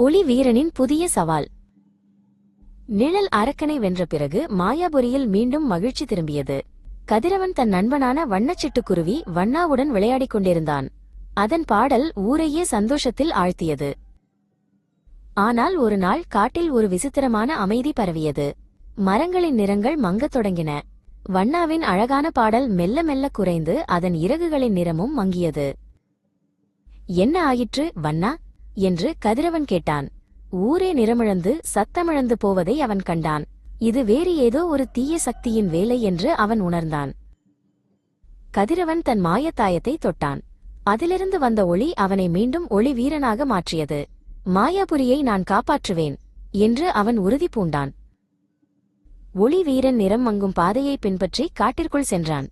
ஒளி வீரனின் புதிய சவால். நிழல் அரக்கனை வென்ற பிறகு மாயாபுரியில் மீண்டும் மகிழ்ச்சி திரும்பியது. கதிரவன் தன் நண்பனான வண்ணச்சிட்டுக்குருவி வண்ணாவுடன் விளையாடிக் கொண்டிருந்தான். அதன் பாடல் ஊரையே சந்தோஷத்தில் ஆழ்த்தியது. ஆனால் ஒரு நாள் காட்டில் ஒரு விசித்திரமான அமைதி பரவியது. மரங்களின் நிறங்கள் மங்கத் தொடங்கின. வண்ணாவின் அழகான பாடல் மெல்ல மெல்ல குறைந்து அதன் இறகுகளின் நிறமும் மங்கியது. என்ன ஆயிற்று வண்ணா? என்று கதிரவன் கேட்டான். ஊரே நிறமிழந்து சத்தமிழந்து போவதை அவன் கண்டான். இது வேறு ஏதோ ஒரு தீய சக்தியின் வேலை என்று அவன் உணர்ந்தான். கதிரவன் தன் மாயத்தாயத்தை தொட்டான். அதிலிருந்து வந்த ஒளி அவனை மீண்டும் ஒளி வீரனாக மாற்றியது. மாயாபுரியை நான் காப்பாற்றுவேன் என்று அவன் உறுதி பூண்டான். ஒளி வீரன் நிறம் மங்கும் பாதையை பின்பற்றி காட்டிற்குள் சென்றான்.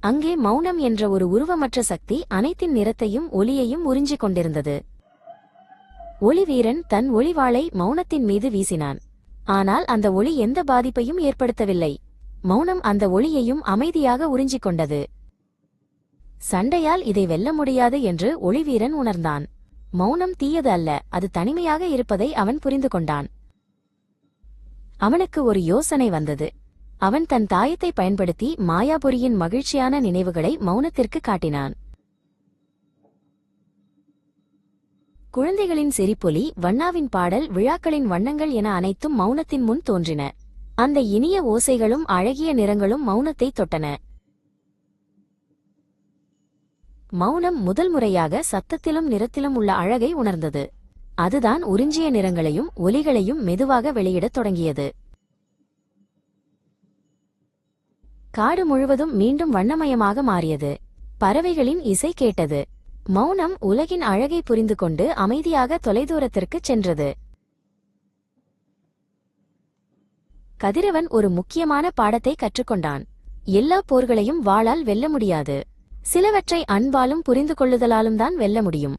அங்கே மௌனம் என்ற ஒரு உருவமற்ற சக்தி அனைத்தின் நிறத்தையும் ஒளியையும் உறிஞ்சிக் கொண்டிருந்தது. ஒளிவீரன் தன் ஒளிவாளை மௌனத்தின் மீது வீசினான். ஆனால் அந்த ஒளி எந்த பாதிப்பையும் ஏற்படுத்தவில்லை. மௌனம் அந்த ஒளியையும் அமைதியாக உறிஞ்சிக் கொண்டது. சண்டையால் இதை வெல்ல முடியாது என்று ஒளிவீரன் உணர்ந்தான். மௌனம் தீயது அல்ல அது தனிமையாக இருப்பதை அவன் புரிந்து கொண்டான். அவனுக்கு ஒரு யோசனை வந்தது. அவன் தன் தாயத்தை பயன்படுத்தி மாயாபுரியின் மகிழ்ச்சியான நினைவுகளை மௌனத்திற்கு காட்டினான். குழந்தைகளின் சிரிப்பொலி வண்ணாவின் பாடல் விழாக்களின் வண்ணங்கள் என அனைத்தும் மௌனத்தின் முன் தோன்றின. அந்த இனிய ஓசைகளும் அழகிய நிறங்களும் மௌனத்தை தொட்டன. மௌனம் முதல் முறையாக சத்தத்திலும் நிறத்திலும் உள்ள அழகை உணர்ந்தது. அதுதான் உறிஞ்சிய நிறங்களையும் ஒலிகளையும் மெதுவாக வெளியிடத் தொடங்கியது. காடு முழுவதும் மீண்டும் வண்ணமயமாக மாறியது. பறவைகளின் இசை கேட்டது. மௌனம் உலகின் அழகை புரிந்து கொண்டு அமைதியாக தொலைதூரத்திற்குச் சென்றது. கதிரவன் ஒரு முக்கியமான பாடத்தை கற்றுக்கொண்டான். எல்லா போர்களையும் வாளால் வெல்ல முடியாது. சிலவற்றை அன்பாலும் புரிந்து கொள்ளுதலாலும் தான் வெல்ல முடியும்.